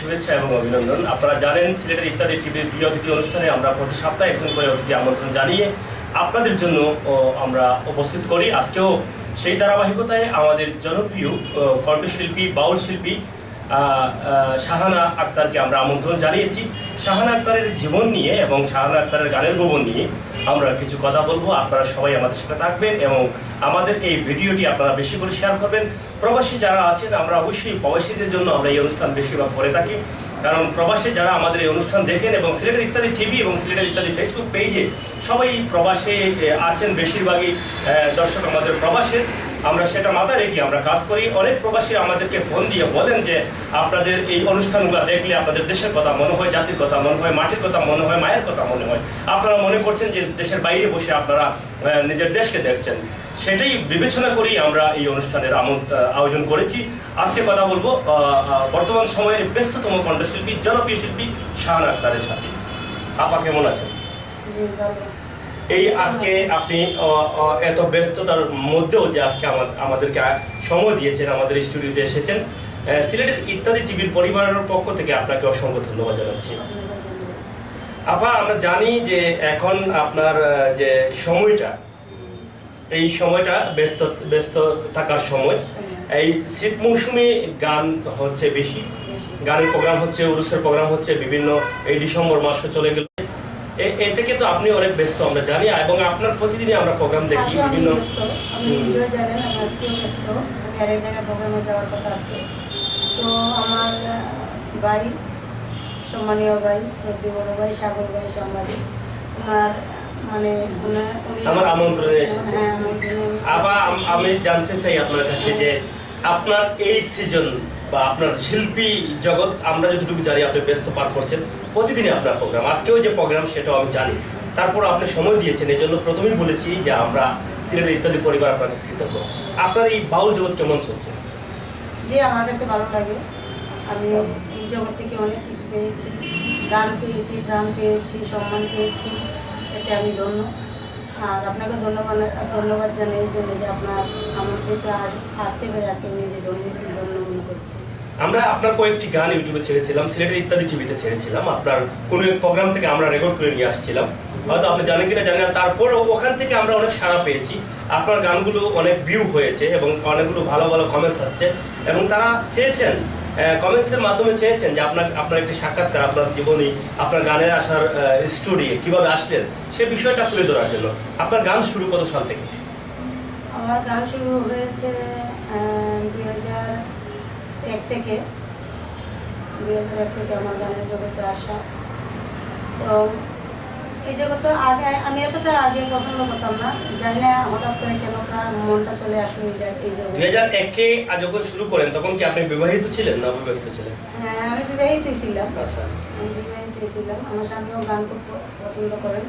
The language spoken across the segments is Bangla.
শুভেচ্ছা এবং অভিনন্দন। আপনারা জানেন, সিলেটের ইত্যাদি টিভির প্রিয় অতিথি অনুষ্ঠানে আমরা প্রতি সপ্তাহে একজন করে অতিথি আমন্ত্রণ জানিয়ে আপনাদের জন্য আমরা উপস্থিত করি। আজকেও সেই ধারাবাহিকতায় আমাদের জনপ্রিয় কণ্ঠশিল্পী, বাউল শিল্পী শাহানা আক্তারকে আমরা আমন্ত্রণ জানিয়েছি। শাহানা আক্তারের জীবন নিয়ে এবং শাহানা আক্তারের গানের গোবন নিয়ে আমরা কিছু কথা বলব। আপনারা সবাই আমাদের সাথে থাকবেন এবং আমাদের এই ভিডিওটি আপনারা বেশি করে শেয়ার করবেন। প্রবাসী যারা আছেন, আমরা অবশ্যই প্রবাসীদের জন্য আমরা এই অনুষ্ঠান বেশিরভাগ করে থাকি। কারণ প্রবাসে যারা আমাদের এই অনুষ্ঠান দেখেন এবং সিলেটের ইত্যাদি টিভি এবং সিলেটের ইত্যাদি ফেসবুক পেজে সবাই প্রবাসে আছেন বেশিরভাগই দর্শক আমাদের প্রবাসের। আমরা সেটা মাথায় রেখে আমরা কাজ করি। অনেক প্রবাসী আমাদেরকে ফোন দিয়ে বলেন যে, আপনাদের এই অনুষ্ঠানগুলো দেখলে আপনাদের দেশের কথা মনে হয়, জাতির কথা মনে হয়, মাটির কথা মনে হয়, মায়ের কথা মনে হয়। আপনারা মনে করছেন যে, দেশের বাইরে বসে আপনারা নিজের দেশকে দেখছেন। সেটাই বিবেচনা করেই আমরা এই অনুষ্ঠানের আয়োজন করেছি। আজকে কথা বলব বর্তমান সময়ের ব্যস্ততম কণ্ঠশিল্পী, জনপ্রিয় শিল্পী শাহান আক্তারের সাথে। আপা, কেমন আছেন? এই আজকে আপনি এত ব্যস্ততার মধ্যেও যে আজকে আমাদেরকে সময় দিয়েছেন, আমাদের স্টুডিওতে এসেছেন সিলেটের ইত্যাদি টিভির পরিবারের পক্ষ থেকে আপনাকে অসংখ্য ধন্যবাদ জানাচ্ছি আপা, আমরা জানি যে এখন আপনার যে সময়টা, এই সময়টা ব্যস্ত ব্যস্ত থাকার সময়, এই শীত মৌসুমে গান হচ্ছে বেশি বেশি। গানের প্রোগ্রাম হচ্ছে, উরুসের প্রোগ্রাম হচ্ছে বিভিন্ন, এই ডিসেম্বর মাসও চলে গেল এ- থেকে তো আপনি অনেক ব্যস্ত আমরা জানি। এবং আপনার প্রতিদিনই আমরা প্রোগ্রাম দেখি বিভিন্ন প্রোগ্রামে যাওয়ার কথা আজকে। তো আমার ভাই সম্মানীয় ভাই শ্রদ্ধি বড় ভাই সাগর ভাই সাংবাদিক ওনার মানে আমার আমন্ত্রণে এসেছে। হ্যাঁ আবার আমি জানতে চাই আপনার কাছে যে আপনার এই সিজন বা আপনার শিল্পী জগৎ, আমরা যতটুকু জানি আপনি ব্যস্ত পার করছেন, প্রতিদিনই আপনার প্রোগ্রাম আজকেও যে প্রোগ্রাম সেটাও আমি জানি। তারপর আপনি সময় দিয়েছেন এই জন্য প্রথমেই বলেছি যে আমরা সিলেটের ইত্যাদি পরিবার আপনার কৃতজ্ঞ। আপনার এই বাউল জগৎ কেমন চলছে? যে আমার কাছে ভালো লাগে। আমি এই জগৎ থেকে অনেক কিছু পেয়েছি। গান পেয়েছি, প্রাণ পেয়েছি, সম্মান পেয়েছি। এতে আমি ধন্য। আর আপনাকে ধন্যবাদ ধন্যবাদ জানাই এই জন্য যে আপনার আমন্ত্রিত আস- আসতে পেরে আজকে নিজে ধন্য। আমরা আপনার কয়েকটি গান ইউটিউবে ছেড়েছিলাম, সিলেটের ইত্যাদি টিভিতে ছেড়েছিলাম। আপনার কোনো প্রোগ্রাম থেকে আমরা রেকর্ড করে নিয়ে আসছিলাম। হয়তো আপনি জানেন কিনা জানেন না তারপর ওখান থেকে আমরা অনেক সাড়া পেয়েছি। আপনার গানগুলো অনেক ভিউ হয়েছে এবং অনেকগুলো ভালো ভালো কমেন্টস আসছে এবং তারা চেয়েছেন কমেন্টসের মাধ্যমে চেয়েছেন যে আপনার আপনার একটি সাক্ষাৎকার, আপনার জীবনী, আপনার গানের আসার স্টোরি কীভাবে আসলেন, সে বিষয়টা তুলে ধরার জন্য। আপনার গান শুরু কত সাল থেকে? আমার গান শুরু হয়েছে দুই হাজার এক থেকে দুই হাজার এক থেকে আমার গানের জগতে আসা। তো এই জগতে আগে আমি এতটা আগে পছন্দ করতাম না। জানি না হঠাৎ করে কেন মনটা চলে আসলো এই এই দুই হাজার একে যখন শুরু করেন তখন কি আপনি বিবাহিত ছিলেন না অবিবাহিত ছিলেন? হ্যাঁ আমি বিবাহিতই ছিলাম। আচ্ছা। আমি বিবাহিতই ছিলাম। আমার স্বামীও গান খুব পছন্দ করেন।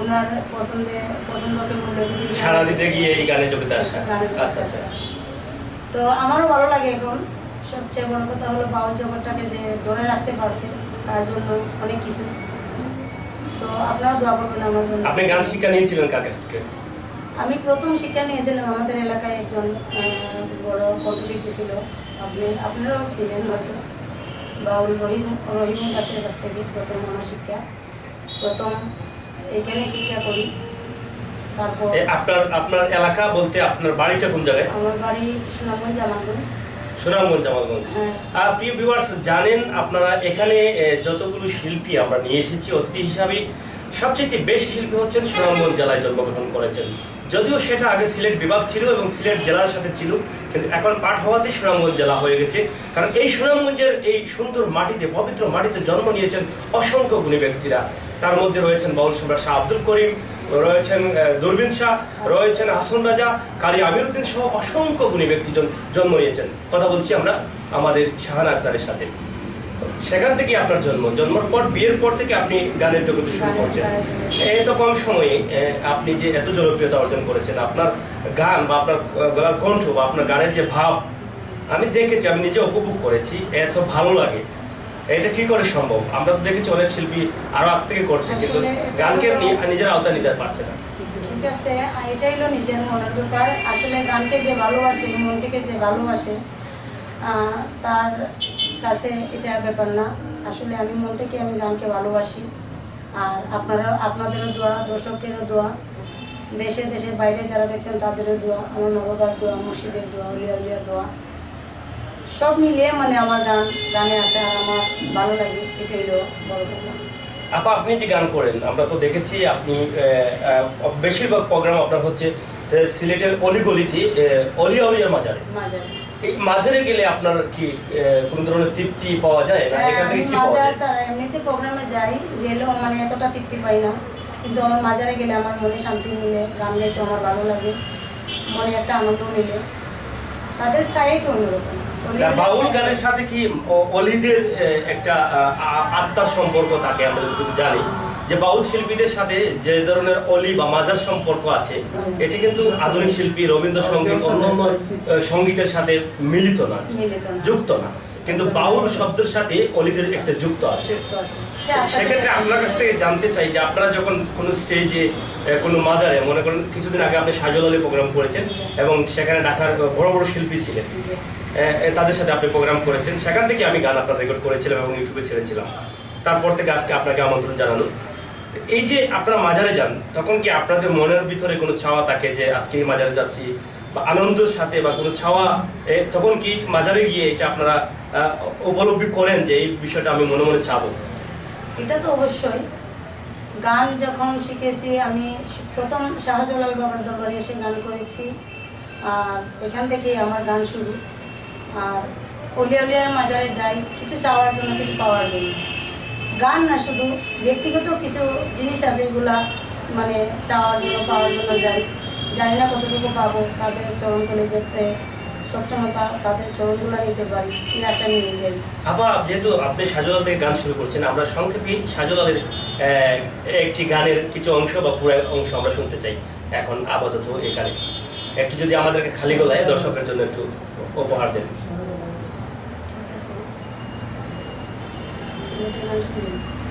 ওনার পছন্দে পছন্দকে মূল্য দিতে সারা দিতে গিয়ে এই গানে জগতে আসা। জগতে আচ্ছা আচ্ছা। তো আমারও ভালো লাগে এখন। সবচেয়ে বড় কথা হলো বাউল জগৎটাকে যে ধরে রাখতে পারছে তার জন্য অনেক কিছু। তো আপনারা দোয়া করবেন আমার জন্য। আপনি গান শিক্ষা নিয়েছিলেন কার কাছ থেকে? আমি প্রথম শিক্ষা নিয়েছিলাম আমাদের এলাকায় একজন বড় কণ্ঠশিল্পী ছিল। আপনি আপনারাও ছিলেন হয়তো। বাউল রহিম রহিম দাসের কাছ থেকে প্রথম আমার শিক্ষা। প্রথম এখানে শিক্ষা করি। তারপর আপনার আপনার এলাকা বলতে আপনার বাড়িটা কোন জায়গায়? আমার বাড়ি সুনামগঞ্জ জামালগঞ্জ। সুনামগঞ্জ জামালগঞ্জ। হ্যাঁ। আর প্রিয় ভিউয়ার্স জানেন আপনারা এখানে যতগুলো শিল্পী আমরা নিয়ে এসেছি অতিথি হিসাবে সবচেয়ে বেশি শিল্পী হচ্ছেন সুনামগঞ্জ জেলায় জন্মগ্রহণ করেছেন। যদিও সেটা আগে সিলেট বিভাগ ছিল এবং সিলেট জেলার সাথে ছিল কিন্তু এখন পাঠ হওয়াতে সুনামগঞ্জ জেলা হয়ে গেছে। কারণ এই সুনামগঞ্জের এই সুন্দর মাটিতে পবিত্র মাটিতে জন্ম নিয়েছেন অসংখ্য গুণী ব্যক্তিরা। তার মধ্যে রয়েছেন বাউল সম্রাট শাহ আব্দুল করিম রয়েছেন দূরবীন শাহ রয়েছেন হাসন রাজা কারি আমিরুদ্দিন সহ অসংখ্য গুণী ব্যক্তি জন- জন্ম নিয়েছেন। কথা বলছি আমরা আমাদের শাহান আক্তারের সাথে সেখান থেকে আপনার জন্ম। জন্মের পর বিয়ের পর থেকে আপনি গানের জগতে শুরু করছেন। এত কম সময়ে আপনি যে এত জনপ্রিয়তা অর্জন করেছেন আপনার গান বা আপনার গলার কণ্ঠ বা আপনার গানের যে ভাব আমি দেখেছি আমি নিজে উপভোগ করেছি এত ভালো লাগে। এটা কি করে সম্ভব? আমরা তো দেখেছি অনেক শিল্পী আরও আগ থেকে করছে কিন্তু গানকে নিজের আওতা নিতে পারছে না। ঠিক আছে এটাই হলো নিজের মনের ব্যাপার। আসলে গানকে যে ভালোবাসে মন থেকে যে ভালোবাসে তার কাছে এটা ব্যাপার না। আসলে আমি মন থেকে আমি গানকে ভালোবাসি। আর আপনারা আপনাদেরও দোয়া দর্শকেরও দোয়া। দেশে দেশে বাইরে যারা দেখছেন তাদেরও দোয়া। আমার নবকার দোয়া মুর্শিদের দোয়া উলিয়া উলিয়ার দোয়া। সব মিলিয়ে মানে আমার গান গানে আসা আমার ভালো লাগে এটাই হলো বড় কথা। আপা আপনি যে গান করেন আমরা তো দেখেছি আপনি বেশিরভাগ প্রোগ্রাম আপনার হচ্ছে সিলেটের অলিগলিতে আহ, অলিয়া উলিয়ার মাজারে। এই মাঝারে গেলে আপনার কি কোনো ধরনের তৃপ্তি পাওয়া যায়? না হ্যাঁ, এখান থেকে কি পাওয়া মাজার যায়? ছাড়া এমনিতে প্রোগ্রামে যাই গেলেও মানে এতটা তৃপ্তি পাই না। কিন্তু আমার মাজারে গেলে আমার মনে শান্তি মিলে গান গাইতে আমার ভালো লাগে মনে একটা আনন্দ মিলে। তাদের তো অন্যরকম। বাউল গানের সাথে কি অলিদের একটা আত্মার সম্পর্ক থাকে আমরা যতটুকু জানি? যে বাউল শিল্পীদের সাথে যে ধরনের অলি বা মাজার সম্পর্ক আছে এটি কিন্তু আধুনিক শিল্পী রবীন্দ্রসঙ্গীত অন্যান্য সঙ্গীতের সাথে মিলিত না। যুক্ত না। কিন্তু বাউল শব্দের সাথে অলিদের একটা যুক্ত আছে। আপনার সেক্ষেত্রে আপনার কাছ থেকে জানতে চাই যে আপনারা যখন কোনো স্টেজে কোনো মাজারে মনে করেন কিছুদিন আগে আপনি সাজল আলী প্রোগ্রাম করেছেন এবং সেখানে ঢাকার বড় বড় শিল্পী ছিলেন। তাদের সাথে আপনি প্রোগ্রাম করেছেন। সেখান থেকে আমি গান আপনার রেকর্ড করেছিলাম এবং ইউটিউবে ছেড়েছিলাম। তারপর থেকে আজকে আপনাকে আমন্ত্রণ জানানো তো এই যে আপনারা মাজারে যান তখন কি আপনাদের মনের ভিতরে কোনো ছাওয়া থাকে যে আজকে মাজারে যাচ্ছি? বা আনন্দের সাথে বা কোনো ছাওয়া তখন কি মাজারে গিয়ে এটা আপনারা উপলব্ধি করেন যে এই বিষয়টা আমি মনে মনে চাবো। এটা তো অবশ্যই। গান যখন শিখেছি, আমি প্রথম শাহজালাল বাবার দরবারে এসে গান করেছি। আর এখান থেকেই আমার গান শুরু। আর অলিয়া অলিয়ার মাজারে যাই, কিছু চাওয়ার জন্য, কিছু পাওয়ার জন্য। গান না শুধু, ব্যক্তিগত কিছু জিনিস আছে এগুলা মানে চাওয়ার জন্য, পাওয়ার জন্য যাই। জানি না কতটুকু পাবো, তাদের চরণ তলে যেতে সবসময় তাদের চরণগুলো নিতে পারি এই আশা নিয়ে যাই আবার যেহেতু আপনি সাজলাল থেকে গান শুরু করছেন আমরা সংক্ষেপে সাজলালের আহ, একটি গানের কিছু অংশ বা পুরো অংশ আমরা শুনতে চাই এখন আপাতত এখানে একটু যদি আমাদেরকে খালি গলায় দর্শকের জন্য একটু উপহার দেন গান?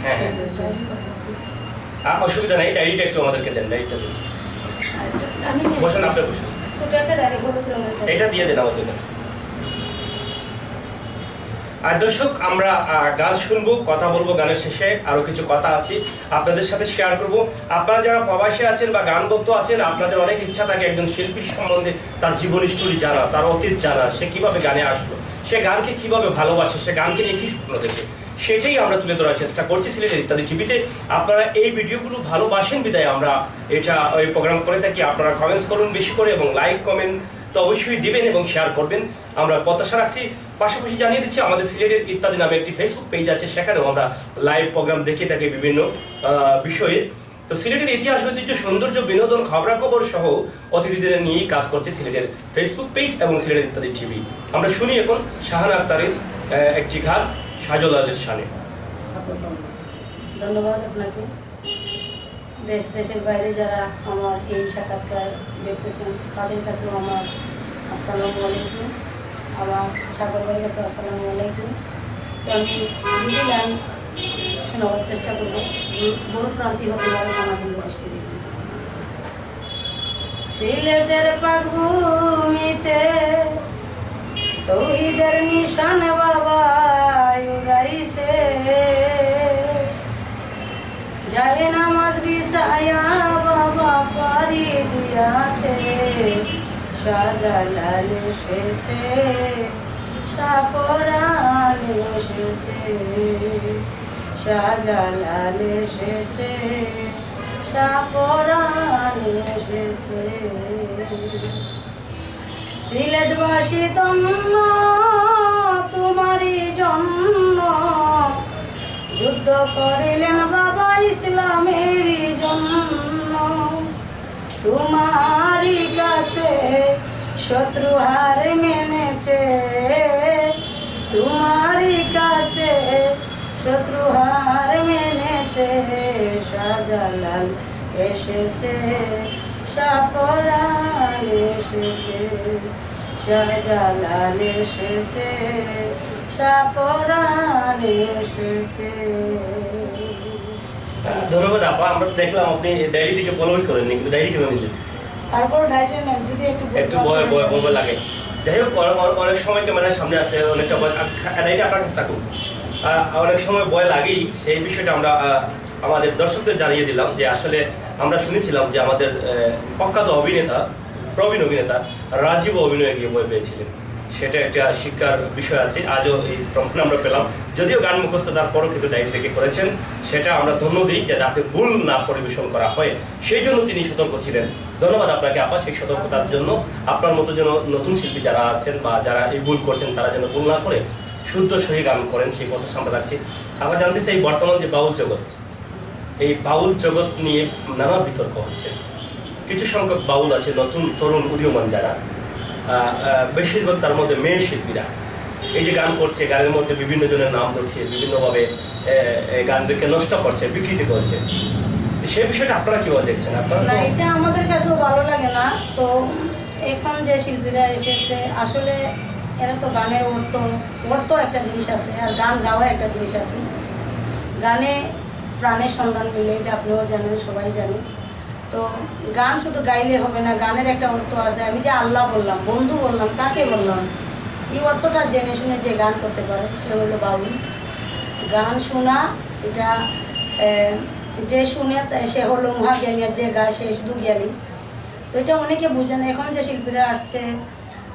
হ্যাঁ, হ্যাঁ। অসুবিধা নাই ডায়েরিটা একটু আমাদেরকে দেন ডায়েরিটা দিন বসেন। আপনি বসেন আর দর্শক, আমরা গান শুনব, কথা বলব গানের শেষে কিছু কথা আছে, আপনাদের সাথে শেয়ার করব। আপনারা যারা প্রবাসী আছেন বা গান ভক্ত আছেন, আপনাদের অনেক ইচ্ছা থাকে একজন শিল্পীর সম্বন্ধে তার জীবন স্টোরি জানা, তার অতীত জানা, সে কীভাবে গানে আসলো, সে গানকে কীভাবে ভালোবাসে, সে গানকে নিয়ে কি স্বপ্ন দেখে। সেটাই আমরা তুলে ধরার চেষ্টা করছি সিলেটের ইত্যাদি টিভিতে। আপনারা এই ভিডিওগুলো ভালোবাসেন বিদায়। আমরা এটা ওই প্রোগ্রাম করে থাকি। আপনারা কমেন্টস করুন বেশি করে এবং লাইক কমেন্ট তো অবশ্যই দিবেন এবং শেয়ার করবেন। আমরা প্রত্যাশা রাখছি। পাশাপাশি জানিয়ে দিচ্ছি, আমাদের সিলেটের ইত্যাদি নামে একটি ফেসবুক পেজ আছে। সেখানেও আমরা লাইভ প্রোগ্রাম দেখে থাকি বিভিন্ন বিষয়ে। তো সিলেটের ইতিহাস, ঐতিহ্য, সৌন্দর্য, বিনোদন, খবরাখবর সহ অতিথিদের নিয়েই কাজ করছে সিলেটের ফেসবুক পেজ এবং সিলেটের ইত্যাদি টিভি। আমরা শুনি এখন শাহান আক্তারের একটি গান। সাজলালের শানে। ধন্যবাদ আপনাকে। দেশ, দেশের বাইরে যারা আমার এই সাক্ষাৎকার দেখতেছেন, তাদের কাছেও আমার আসসালামু আলাইকুম। আমার সাগরের কাছে আসসালামু আলাইকুম। তো আমি দুটি গান শোনাবার চেষ্টা করব। বড় প্রান্তি হতে পারে আমার দৃষ্টি দেবেন সিলেটের পাগভূমিতে তৌহিদের নিশান বাবা যায় নামাজ বিছায়া বাবা পারি দিয়াছে। শাহজালাল এসেছে সাপরান এসেছে। শাহজালাল এসেছে সাপরান এসেছে। সিলেটবাসী তন্ন তোমারই জন্য যুদ্ধ করিলেন বাবা ইসলামের জন্য তোমারই কাছে শত্রু হার মেনেছে। তোমারই কাছে শত্রু হার মেনেছে। শাহজালাল এসেছে সাপরাল এসেছে শাহজালাল এসেছে সাপরাল এসেছে। ধন্যবাদ আপা। আমরা দেখলাম আপনি ডায়েরি দিকে ফলোই কিন্তু ডায়েরি কেন নিলেন তারপর ডাইটেন যদি একটু একটু ভয় ভয় ভয় লাগে। যাই হোক অনেক সময় ক্যামেরার সামনে আসলে অনেকটা ভয় আপনার কাছে থাকুক। অনেক সময় ভয় লাগেই সেই বিষয়টা আমরা আমাদের দর্শকদের জানিয়ে দিলাম যে আসলে আমরা শুনেছিলাম যে আমাদের প্রখ্যাত অভিনেতা প্রবীণ অভিনেতা রাজীব অভিনয়ে গিয়ে ভয় পেয়েছিলেন। সেটা একটা শিক্ষার বিষয় আছে। আজও এই প্রমাণ আমরা পেলাম। যদিও গান মুখস্থ তারপরও কিন্তু দায়িত্ব থেকে করেছেন। সেটা আমরা ধন্য দিই যে যাতে ভুল না পরিবেশন করা হয়। সেই জন্য তিনি সতর্ক ছিলেন। ধন্যবাদ আপনাকে, আপা, সেই সতর্কতার জন্য। আপনার মতো যেন নতুন শিল্পী যারা আছেন বা যারা এই ভুল করছেন, তারা যেন ভুল না করে শুদ্ধ সহি গান করেন, সেই কথা সামনে রাখছি আমরা জানতে চাই বর্তমান যে বাউল জগৎ, এই বাউল জগৎ নিয়ে নানা বিতর্ক হচ্ছে। কিছু সংখ্যক বাউল আছে, নতুন, তরুণ, উদীয়মান যারা। বেশিরভাগ তার মধ্যে মেয়ে শিল্পীরা। এই যে গান করছে গানের মধ্যে বিভিন্ন জনের নাম ধরছে বিভিন্নভাবে গানদেরকে নষ্ট করছে বিকৃতি করছে। সেই বিষয়টা আপনারা কীভাবে দেখছেন? আপনারা না এটা আমাদের কাছেও ভালো লাগে না। তো এখন যে শিল্পীরা এসেছে আসলে এরা তো গানের অর্থ অর্থ একটা জিনিস আছে আর গান গাওয়া একটা জিনিস আছে। গানে প্রাণের সন্ধান মিলে এটা আপনিও জানেন সবাই জানে। তো গান শুধু গাইলে হবে না, গানের একটা অর্থ আছে। আমি যে আল্লাহ বললাম, বন্ধু বললাম, কাকে বললাম? এই অর্থটা জেনে শুনে যে গান করতে পারে, সে হলো বাউল। গান শোনা, এটা যে শুনে সে হলো মহাজ্ঞানী আর যে গায় সে শুধু জ্ঞানী। তো এটা অনেকে বুঝে না, এখন যে শিল্পীরা আসছে,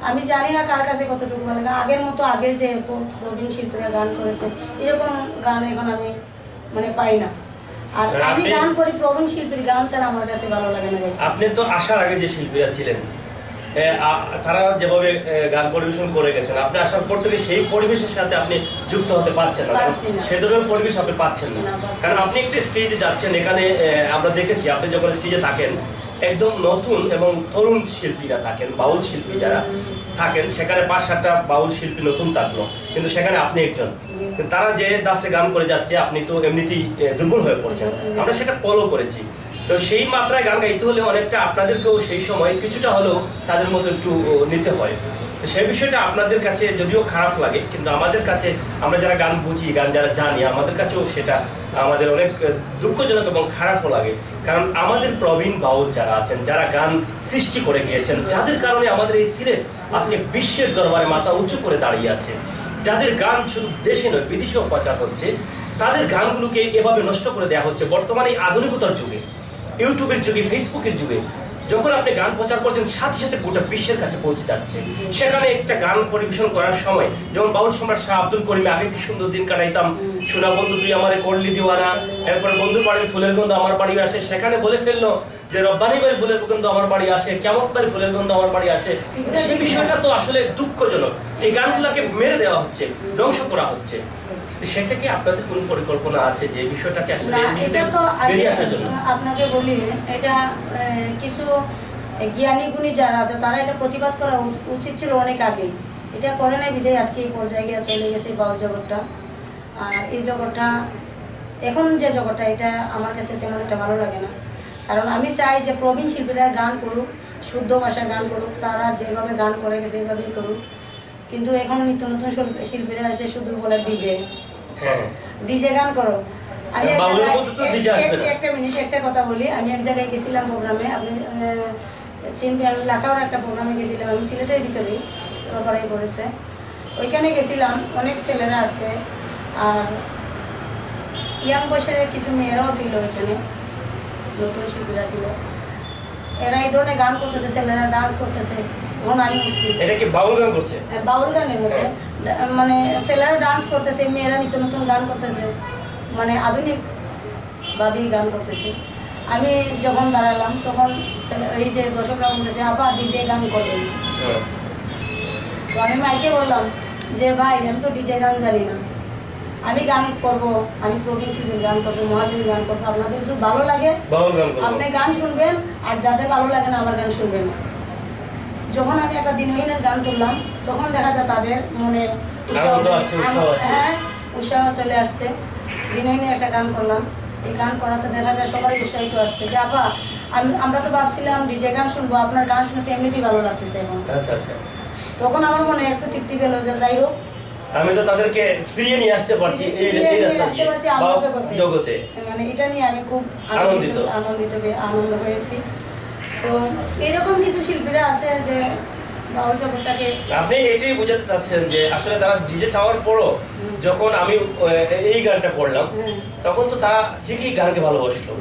আমি জানি না কার কাছে কতটুকু ভালো লাগে। আগের মতো, আগের যে প্রবীণ শিল্পীরা গান করেছে, এরকম গান এখন আমি মানে পাই না। আর আমি আপনি- গান করি প্রবীণ শিল্পীর গান ছাড়া আমার কাছে ভালো লাগে না। আপনি তো আসার আগে যে শিল্পীরা ছিলেন তারা যেভাবে গান পরিবেশন করে গেছেন আপনি আসার পর থেকে সেই পরিবেশের সাথে আপনি যুক্ত হতে পারছেন না সে ধরনের পরিবেশ আপনি পাচ্ছেন না, কারণ আপনি একটি স্টেজে যাচ্ছেন এখানে আমরা দেখেছি আপনি যখন স্টেজে থাকেন একদম নতুন এবং তরুণ শিল্পীরা থাকেন, বাউল শিল্পী যারা থাকেন, সেখানে পাঁচ সাতটা বাউল শিল্পী নতুন থাকল। কিন্তু সেখানে আপনি একজন। তারা যে দাসে গান করে যাচ্ছে, আপনি তো এমনিতেই দুর্বল হয়ে পড়ছেন। আমরা সেটা ফলো করেছি। তো সেই মাত্রায় গান গাইতে হলে অনেকটা আপনাদেরকেও সেই সময় কিছুটা হলেও তাদের মতো একটু নিতে হয়। সেই বিষয়টা আপনাদের কাছে যদিও খারাপ লাগে, কিন্তু আমাদের কাছে আমরা যারা গান বুঝি, গান যারা জানি, আমাদের কাছেও সেটা আমাদের অনেক দুঃখজনক এবং খারাপও লাগে। কারণ আমাদের প্রবীণ বাউল যারা আছেন, যারা গান সৃষ্টি করে গিয়েছেন, যাদের কারণে আমাদের এই সিলেট আজকে বিশ্বের দরবারে মাথা উঁচু করে দাঁড়িয়ে আছে। যাদের গান শুধু দেশে নয়, বিদেশেও প্রচার হচ্ছে। তাদের গানগুলোকে এভাবে নষ্ট করে দেওয়া হচ্ছে। বর্তমানে আধুনিকতার যুগে, ইউটিউবের যুগে, ফেসবুকের যুগে যখন আপনি গান প্রচার করছেন, সাথে সাথে গোটা বিশ্বের কাছে পৌঁছে যাচ্ছে। সেখানে একটা গান পরিবেশন করার সময়, যেমন বাউল সম্রাট শাহ আব্দুল করিম, আগে কি সুন্দর দিন কাটাইতাম, সোনা বন্ধু তুই আমার করলি দিওয়ানা, এরপরে বন্ধু বাড়ির ফুলের গন্ধ আমার বাড়ি আসে। সেখানে বলে ফেলল যে, রব্বানি বাড়ির ফুলের গন্ধ আমার বাড়ি আসে, কেমন বাড়ির ফুলের গন্ধ আমার বাড়ি আসে? সেই বিষয়টা তো আসলে দুঃখজনক। এই গানগুলোকে মেরে দেওয়া হচ্ছে, ধ্বংস করা হচ্ছে। সেটা কি আপনাদের কোন পরিকল্পনা আছে যে বিষয়টাকে আসলে এটা তো আগে আপনাকে বলি এটা কিছু জ্ঞানী গুণী যারা আছে তারা এটা প্রতিবাদ করা উচিত ছিল অনেক আগেই। এটা করে নাই বিদায় আজকে এই পর্যায়ে গিয়ে চলে গেছে বাউল জগৎটা। আর এই জগৎটা এখন যে জগৎটা এটা আমার কাছে তেমন একটা ভালো লাগে না। কারণ আমি চাই যে প্রবীণ শিল্পীরা গান করুক শুদ্ধ ভাষায় গান করুক তারা যেভাবে গান করে গেছে সেইভাবেই করুক। কিন্তু এখন নিত্য নতুন শিল্পীরা এসে শুধু বলে ডিজে। ডিজে গান করো। আমি। একটা মিনিট একটা কথা বলি। আমি এক জায়গায় গেছিলাম প্রোগ্রামে। আপনি আহ, চিনবেন লাখাওয়ার একটা প্রোগ্রামে গেছিলাম। আমি সিলেটের ভিতরেই রোববারে পড়েছে। ওইখানে গেছিলাম। অনেক ছেলেরা আসছে আর ইয়াং বয়সের কিছু মেয়েরাও ছিল ওইখানে। নতুন শিল্পীরা ছিল। এরা এই ধরনের গান করতেছে ছেলেরা ডান্স করতেছে। তখন আমি এটা কি বাউল গান করছে? বাউল গানের মধ্যে। ডা- মানে ছেলেরা ডান্স করতেছে মেয়েরা নিত্য নতুন গান করতেছে মানে আধুনিক ভাবেই গান করতেছে। আমি যখন দাঁড়ালাম তখন এই যে দর্শকরা বলতেছে আবার ডিজে গান করবেন হ্যাঁ। তো আমি মাইকে বললাম যে ভাই আমি তো ডিজে গান জানি না। আমি গান করব আমি প্রবীণ শিল্পীর গান করব মহাদেবী গান করব। আপনাদের যদি ভালো লাগে আপনি গান শুনবেন আর যাদের ভালো লাগে না আমার গান শুনবেন না। যখন আমি একটা দিনহীনের গান তুললাম তখন দেখা যায় তাদের মনে। হ্যাঁ উৎসাহ চলে আসছে। দিনহীনে একটা গান করলাম। এই গান করাতে দেখা যায় সবাই উৎসাহিত আসছে যে আপা আমি আমরা তো ভাবছিলাম ডিজে গান শুনব আপনার গান শুনতে এমনিতেই ভালো লাগতেছে এখন। আচ্ছা আচ্ছা। তখন আমার মনে একটু তৃপ্তি পেল যে যাই হোক আমি তো তাদেরকে ফিরিয়ে নিয়ে আসতে পারছি এই রাস্তা দিয়ে জগতে। মানে এটা নিয়ে আমি খুব আনন্দিত। আনন্দিত। আনন্দিত আনন্দ হয়েছি। তো এরকম কিছু শিল্পীরা আছে যে বাউল জগৎটাকে আপনি এটাই বোঝাতে চাচ্ছেন যে আসলে তারা ডিজে চাওয়ার পরও যখন আমি এই গানটা করলাম তখন তো তারা ঠিকই গানকে ভালোবাসলো।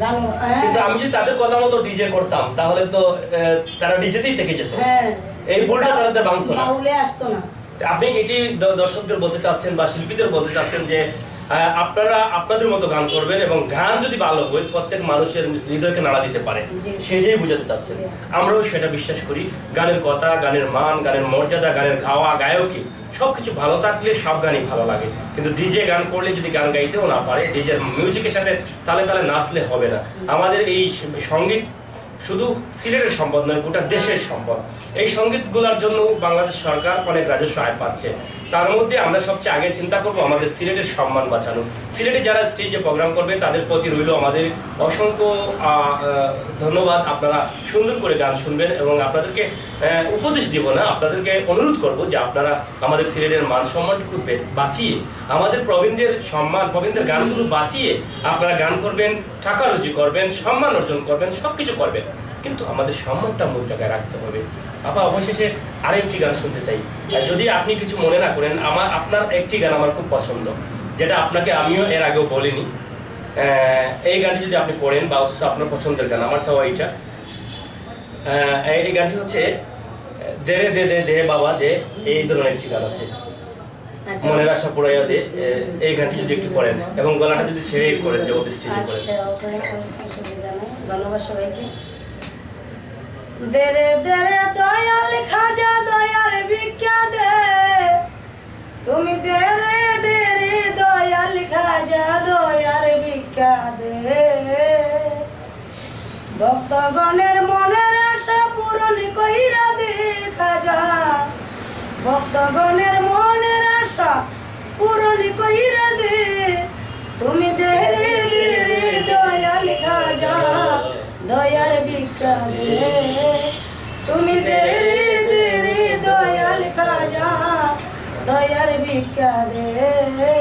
হ্যাঁ, কিন্তু আমি যদি তাদের কথা মতো ডিজে করতাম তাহলে তো তারা ডিজেতেই থেকে যেত। হ্যাঁ। এই ভুলটা তাদের ভাঙতো না। আসতো না। আপনি এটি দর্শকদের বলতে চাচ্ছেন বা শিল্পীদের বলতে চাচ্ছেন যে আপনারা আপনাদের মতো গান করবেন এবং গান যদি ভালো হয় প্রত্যেক মানুষের হৃদয়কে নাড়া দিতে পারে। জি। সেটাই বুঝাতে চাচ্ছেন। আমরাও সেটা বিশ্বাস করি। গানের কথা গানের মান গানের মর্যাদা গানের গাওয়া গায়কী সবকিছু ভালো থাকলে সব গানই ভালো লাগে। কিন্তু ডিজে গান করলে যদি গান গাইতেও না পারে ডিজের মিউজিকের সাথে তালে তালে নাচলে হবে না। আমাদের এই সংগীত শুধু সিলেটের সম্পদ নয় গোটা দেশের সম্পদ। এই সঙ্গীতগুলোর জন্য বাংলাদেশ সরকার অনেক রাজস্ব আয় পাচ্ছে। তার মধ্যে আমরা সবচেয়ে আগে চিন্তা করব আমাদের সিলেটের সম্মান বাঁচানো। সিলেটে যারা স্টেজে প্রোগ্রাম করবে, তাদের প্রতি রইল আমাদের অসংখ্য ধন্যবাদ। আপনারা সুন্দর করে গান শুনবেন এবং আপনাদেরকে উপদেশ দিব না, আপনাদেরকে অনুরোধ করব যে আপনারা আমাদের সিলেটের মান সম্মানটুকু বাঁচিয়ে, আমাদের প্রবীণদের সম্মান, প্রবীণদের গানগুলো বাঁচিয়ে আপনারা গান করবেন, টাকা রুজি করবেন, সম্মান অর্জন করবেন সব কিছু করবেন। কিন্তু আমাদের সম্মানটা মূল জায়গায় রাখতে হবে। আপা অবশেষে আরেকটি গান শুনতে চাই। আর যদি আপনি কিছু মনে না করেন আমার আপনার একটি গান আমার খুব পছন্দ যেটা আপনাকে আমিও এর আগেও বলিনি। এই গানটি যদি আপনি করেন বা অথচ আপনার পছন্দের গান আমার চাওয়া এইটা। এই গানটি হচ্ছে দে রে দে দে দে বাবা দে এই ধরনের একটি গান আছে। আচ্ছা। মনের আশা পুরাইয়া দে এই গানটি যদি একটু করেন এবং গলাটা যদি ছেড়ে করেন করেন। আচ্ছা নেই। ধন্যবাদ সবাইকে। দেরে দেরে দয়াল খাজা, দয়াল ভিক্ষা দে। তুমি দেরে দেরে দয়াল খাজা, দয়াল ভিক্ষা দে। ভক্তগণের মনের আশা পূরণ কইরা দে খাজা। ভক্তগণের মনের আশা পূরণ কইরা দে। তুমি দেরে দেরে দয়াল খাজা। দয়ার বিকালে। তুমি দেরি দেরি দয়াল খাজা, দয়ার দে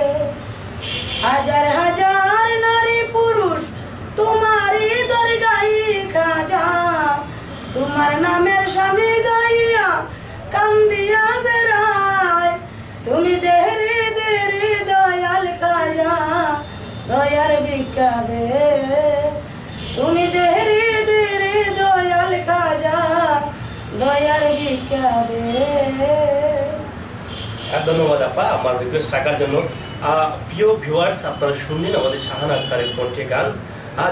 হাজার হাজার নারী পুরুষ তোমারই দরগাই খাজা। তোমার নামের সামনে গাইয়া কান্দিয়া বেড়ায়। তুমি দেহরে দেরি দয়াল খাজা, দয়ার ভিক্ষা ধন্যবাদ আপা, আমার রিকোয়েস্ট রাখার জন্য। প্রিয় ভিউয়ার্স আপনারা শুনলেন আমাদের শাহান আক্তারের কণ্ঠে গান।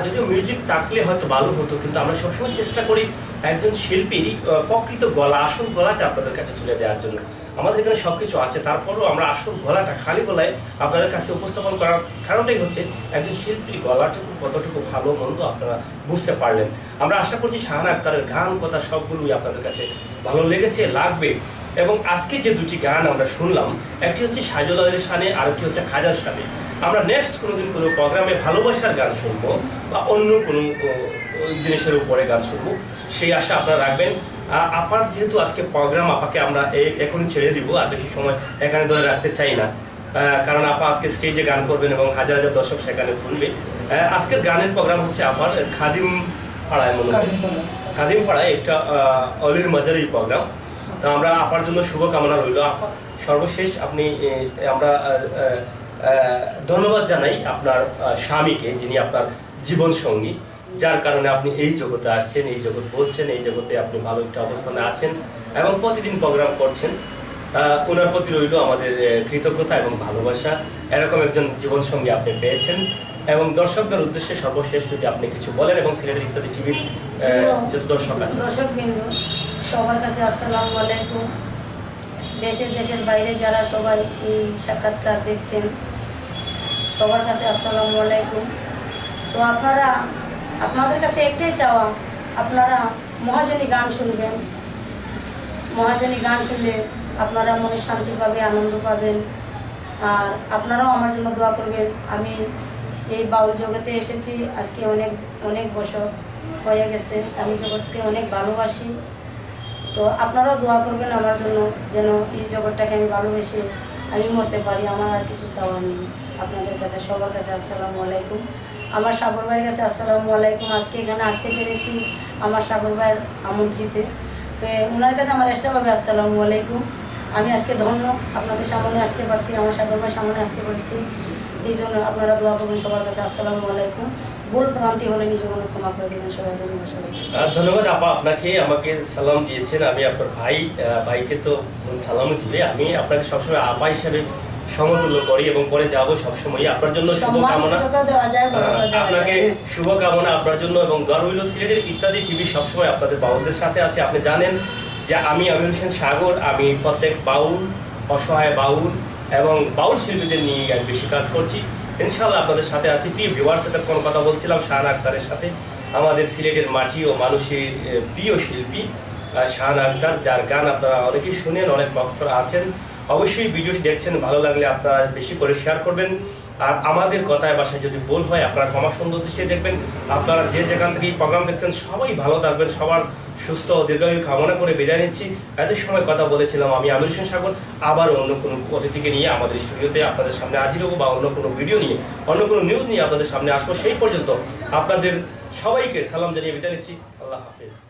যদিও মিউজিক থাকলে হয়তো ভালো হতো, কিন্তু আমরা সবসময় চেষ্টা করি একজন শিল্পীর প্রকৃত গলা, আসল গলাটা আপনাদের কাছে তুলে দেওয়ার জন্য। আমাদের এখানে সব কিছু আছে, তারপরেও আমরা আসল গলাটা খালি গলায় আপনাদের কাছে উপস্থাপন করার কারণটাই হচ্ছে একজন শিল্পীর গলাটুকু কতটুকু ভালো মন্দ আপনারা বুঝতে পারলেন। আমরা আশা করছি শাহান আক্তারের গান, কথা সবগুলোই আপনাদের কাছে ভালো লেগেছে, লাগবে। এবং আজকে যে দুটি গান আমরা শুনলাম, একটি হচ্ছে সাজল আলের সানে আর একটি হচ্ছে খাজার সানে আমরা নেক্সট কোনোদিন কোনো প্রোগ্রামে ভালোবাসার গান শুনব বা অন্য কোনো জিনিসের উপরে গান শুনব সেই আশা আপনারা রাখবেন। আপার যেহেতু আজকে প্রোগ্রাম আপাকে আমরা এখনই ছেড়ে দিব আর বেশি সময় এখানে ধরে রাখতে চাই না। কারণ আপা আজকে স্টেজে গান করবেন এবং হাজার হাজার দর্শক সেখানে আহ, আজকের গানের প্রোগ্রাম হচ্ছে আপার খাদিম পাড়ায় মনে হয়। খাদিম পাড়ায়। একটা অলির মাজারি প্রোগ্রাম তো আমরা আপার জন্য শুভকামনা রইল আপা। সর্বশেষ আপনি আমরা ধন্যবাদ জানাই আপনার স্বামীকে যিনি আপনার জীবন সঙ্গী যার কারণে আপনি এই জগতে আসছেন এই জগৎ বলছেন এই জগতে আপনি ভালো একটা অবস্থানে আছেন এবং প্রতিদিন প্রোগ্রাম করছেন। ওনার প্রতি রইল আমাদের কৃতজ্ঞতা এবং ভালোবাসা। এরকম একজন জীবন সঙ্গী আপনি পেয়েছেন এবং দর্শকদের উদ্দেশ্যে সর্বশেষ যদি আপনি কিছু বলেন এবং সিলেটের ইত্যাদি টিভির যত দর্শক আছে দর্শক বিন্দু সবার কাছে আসসালামু আলাইকুম। দেশের দেশের বাইরে যারা সবাই এই সাক্ষাৎকার দেখছেন, সবার কাছে আসসালামু আলাইকুম। তো আপনারা, আপনাদের কাছে একটাই চাওয়া, আপনারা মহাজনী গান শুনবেন। মহাজনী গান শুনলে আপনারা মনে শান্তি পাবে আনন্দ পাবেন। আর আপনারাও আমার জন্য দোয়া করবেন। আমি এই বাউল জগতে এসেছি, আজকে অনেক অনেক বছর হয়ে গেছে। আমি জগৎকে অনেক ভালোবাসি। তো আপনারাও দোয়া করবেন আমার জন্য যেন এই জগৎটাকে আমি ভালোবেসে আমি মরতে পারি, আমার আর কিছু চাওয়ার নেই। আপনাদের কাছে, সবার কাছে আসসালামু আলাইকুম। আমার সাগর ভাইয়ের কাছে আসসালামু আলাইকুম। আজকে এখানে আসতে পেরেছি আমার সাগর ভাইয়ের আমন্ত্রিতে। তো ওনার কাছে আমার এক্সট্রাভাবে আসসালামু আলাইকুম। আমি আজকে ধন্য, আপনাদের সামনে আসতে পারছি, আমার সাগর ভাইয়ের সামনে আসতে পারছি। এই জন্য আপনারা দোয়া করবেন সবার কাছে আসসালামু আলাইকুম। ভুল প্রান্তি হলে নিজে মনে ক্ষমা করে দেবেন সবাই ধন্যবাদ সবাই। ধন্যবাদ আপা আপনাকে আমাকে সালাম দিয়েছেন। আমি আপনার ভাই ভাইকে তো সালামও দিলে আমি আপনাকে সবসময় আপা হিসাবে সমতুল্য করি এবং করে যাব সবসময় আপনার জন্য শুভকামনা। আপনাকে। শুভকামনা আপনার জন্য এবং গর্বইল সিলেটের ইত্যাদি টিভি সবসময় আপনাদের বাউলদের সাথে আছে। আপনি জানেন যে আমি আমির হোসেন সাগর আমি প্রত্যেক বাউল অসহায় বাউল এবং বাউল শিল্পীদের নিয়ে আমি বেশি কাজ করছি। ইনশাল্লাহ আপনাদের সাথে আছি। প্রিয় ভিউয়ার সাথে কোনো কথা বলছিলাম শাহান আক্তারের সাথে। আমাদের সিলেটের মাটি ও মানুষের প্রিয় শিল্পী শাহান আক্তার, যার গান আপনারা অনেকেই শুনেন, অনেক ভক্তরা আছেন। অবশ্যই ভিডিওটি দেখছেন, ভালো লাগলে আপনারা বেশি করে শেয়ার করবেন। আর আমাদের কথায় বাসায় যদি ভুল হয়, আপনারা ক্ষমা সুন্দর দৃষ্টিতে দেখবেন। আপনারা যে যেখান থেকে প্রোগ্রাম দেখছেন, সবাই ভালো থাকবেন, সবার সুস্থ ও দীর্ঘায়ু কামনা করে বিদায় নিচ্ছি। এত সময় কথা বলেছিলাম আমি আমির হোসেন সাগর। আবার অন্য কোনো অতিথিকে নিয়ে আমাদের স্টুডিওতে আপনাদের সামনে হাজির হব বা অন্য কোনো ভিডিও নিয়ে, অন্য কোনো নিউজ নিয়ে আপনাদের সামনে আসব। সেই পর্যন্ত আপনাদের সবাইকে সালাম জানিয়ে বিদায় নিচ্ছি। আল্লাহ হাফিজ।